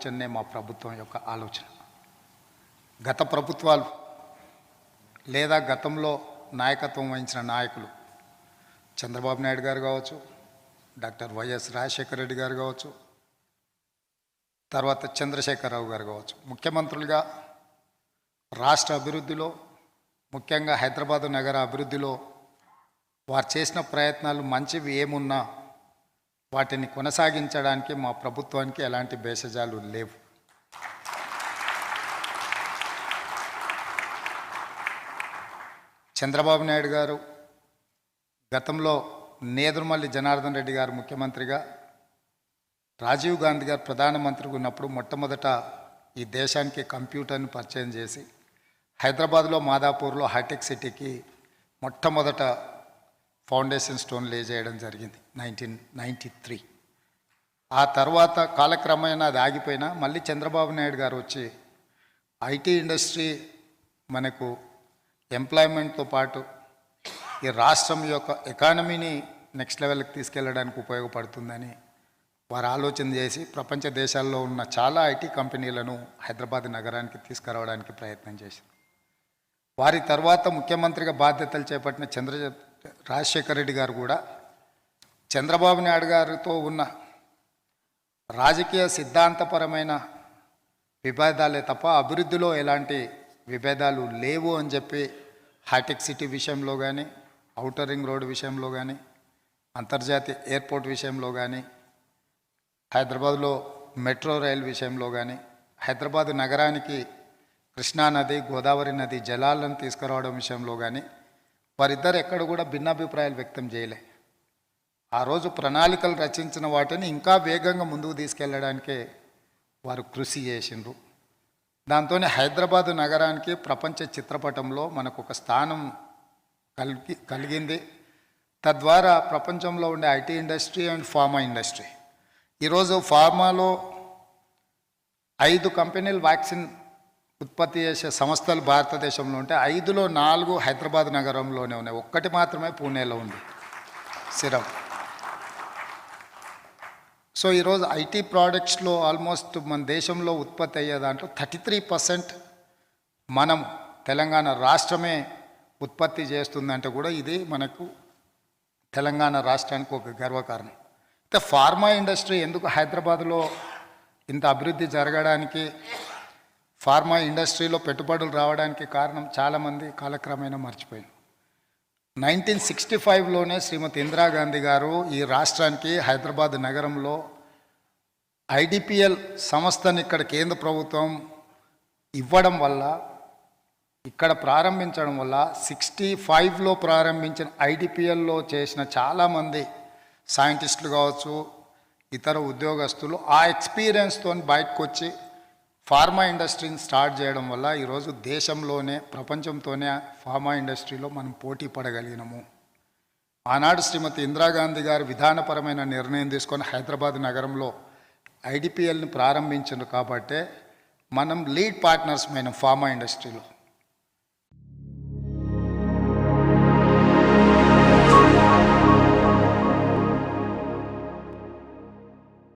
ఆలోచనే మా ప్రభుత్వం యొక్క ఆలోచన. గత ప్రభుత్వాలు లేదా గతంలో నాయకత్వం వహించిన నాయకులు చంద్రబాబు నాయుడు గారు కావచ్చు డాక్టర్ వైఎస్ రాజశేఖర రెడ్డి గారు కావచ్చు తర్వాత చంద్రశేఖరరావు గారు కావచ్చు. ముఖ్యమంత్రులుగా రాష్ట్ర అభివృద్ధిలో ముఖ్యంగా హైదరాబాదు నగర అభివృద్ధిలో వారు చేసిన ప్రయత్నాలు మంచివి ఏమున్నా వాటిని కొనసాగించడానికి మా ప్రభుత్వానికి ఎలాంటి భేషజాలు లేవు. చంద్రబాబు నాయుడు గారు గతంలో నేదురుమల్లి జనార్దన్ రెడ్డి గారు ముఖ్యమంత్రిగా రాజీవ్ గాంధీ గారు ప్రధానమంత్రిగా ఉన్నప్పుడు మొట్టమొదట ఈ దేశానికి కంప్యూటర్ని పరిచయం చేసి హైదరాబాద్లో మాదాపూర్లో హైటెక్ సిటీకి మొట్టమొదట ఫౌండేషన్ స్టోన్ లే చేయడం జరిగింది నైన్టీన్ నైంటీ త్రీ. ఆ తర్వాత కాలక్రమేణా అది ఆగిపోయినా మళ్ళీ చంద్రబాబు నాయుడు గారు వచ్చి ఐటీ ఇండస్ట్రీ మనకు ఎంప్లాయ్మెంట్తో పాటు ఈ రాష్ట్రం యొక్క ఎకానమీని నెక్స్ట్ లెవెల్కి తీసుకెళ్ళడానికి ఉపయోగపడుతుందని వారు ఆలోచన చేసి ప్రపంచ దేశాల్లో ఉన్న చాలా ఐటీ కంపెనీలను హైదరాబాద్ నగరానికి తీసుకురావడానికి ప్రయత్నం చేశారు వారి తర్వాత ముఖ్యమంత్రిగా బాధ్యతలు చేపట్టిన చంద్ర రాజశేఖర రెడ్డి గారు కూడా చంద్రబాబు నాయుడు గారితో ఉన్న రాజకీయ సిద్ధాంతపరమైన విభేదాలే తప్ప అభివృద్ధిలో ఎలాంటి విభేదాలు లేవు అని చెప్పి హైటెక్ సిటీ విషయంలో కానీ అవుటర్ రింగ్ రోడ్ విషయంలో కానీ అంతర్జాతీయ ఎయిర్పోర్ట్ విషయంలో కానీ హైదరాబాద్లో మెట్రో రైల్ విషయంలో కానీ హైదరాబాద్ నగరానికి కృష్ణా నది గోదావరి నది జలాలను తీసుకురావడం విషయంలో కానీ వారిద్దరు ఎక్కడ కూడా భిన్నాభిప్రాయాలు వ్యక్తం చేయలే. ఆ రోజు ప్రణాళికలు రచించిన వాటిని ఇంకా వేగంగా ముందుకు తీసుకెళ్ళడానికే వారు కృషి చేసిండ్రు. దాంతోనే హైదరాబాద్ నగరానికి ప్రపంచ చిత్రపటంలో మనకు ఒక స్థానం కలిగి కలిగింది. తద్వారా ప్రపంచంలో ఉండే IT industry and pharma industry. ఈరోజు ఫార్మాలో ఐదు కంపెనీలు వ్యాక్సిన్ ఉత్పత్తి చేసే సంస్థలు భారతదేశంలో ఉంటే ఐదులో నాలుగు హైదరాబాద్ నగరంలోనే ఉన్నాయి. ఒక్కటి మాత్రమే పూణేలో ఉంది. సిరం సో ఈరోజు ఐటీ ప్రోడక్ట్స్లో ఆల్మోస్ట్ మన దేశంలో ఉత్పత్తి అయ్యే దాంట్లో థర్టీ త్రీ పర్సెంట్ మనం తెలంగాణ రాష్ట్రమే ఉత్పత్తి చేస్తుందంటే కూడా ఇది మనకు తెలంగాణ రాష్ట్రానికి ఒక గర్వకారణం. అయితే ఫార్మా ఇండస్ట్రీ ఎందుకు హైదరాబాద్లో ఇంత అభివృద్ధి జరగడానికి ఫార్మా ఇండస్ట్రీలో పెట్టుబడులు రావడానికి కారణం చాలామంది కాలక్రమేణా మర్చిపోయింది నైన్టీన్ సిక్స్టీ ఫైవ్లోనే శ్రీమతి ఇందిరాగాంధీ గారు ఈ రాష్ట్రానికి హైదరాబాద్ నగరంలో ఐడిపిఎల్ సంస్థని ఇక్కడ కేంద్ర ప్రభుత్వం ఇవ్వడం వల్ల ఇక్కడ ప్రారంభించడం వల్ల సిక్స్టీ ఫైవ్లో ప్రారంభించిన ఐడిపిఎల్లో చేసిన చాలామంది సైంటిస్టులు కావచ్చు ఇతర ఉద్యోగస్తులు ఆ ఎక్స్పీరియన్స్తో బయటకు వచ్చి ఫార్మా ఇండస్ట్రీని స్టార్ట్ చేయడం వల్ల ఈరోజు దేశంలోనే ప్రపంచంతోనే ఫార్మా ఇండస్ట్రీలో మనం పోటీ పడగలిగినాము. ఆనాడు శ్రీమతి ఇందిరాగాంధీ గారు విధానపరమైన నిర్ణయం తీసుకొని హైదరాబాద్ నగరంలో ఐడిపిఎల్ని ప్రారంభించారు కాబట్టే మనం లీడ్ పార్ట్నర్స్ మైన ఫార్మా ఇండస్ట్రీలో.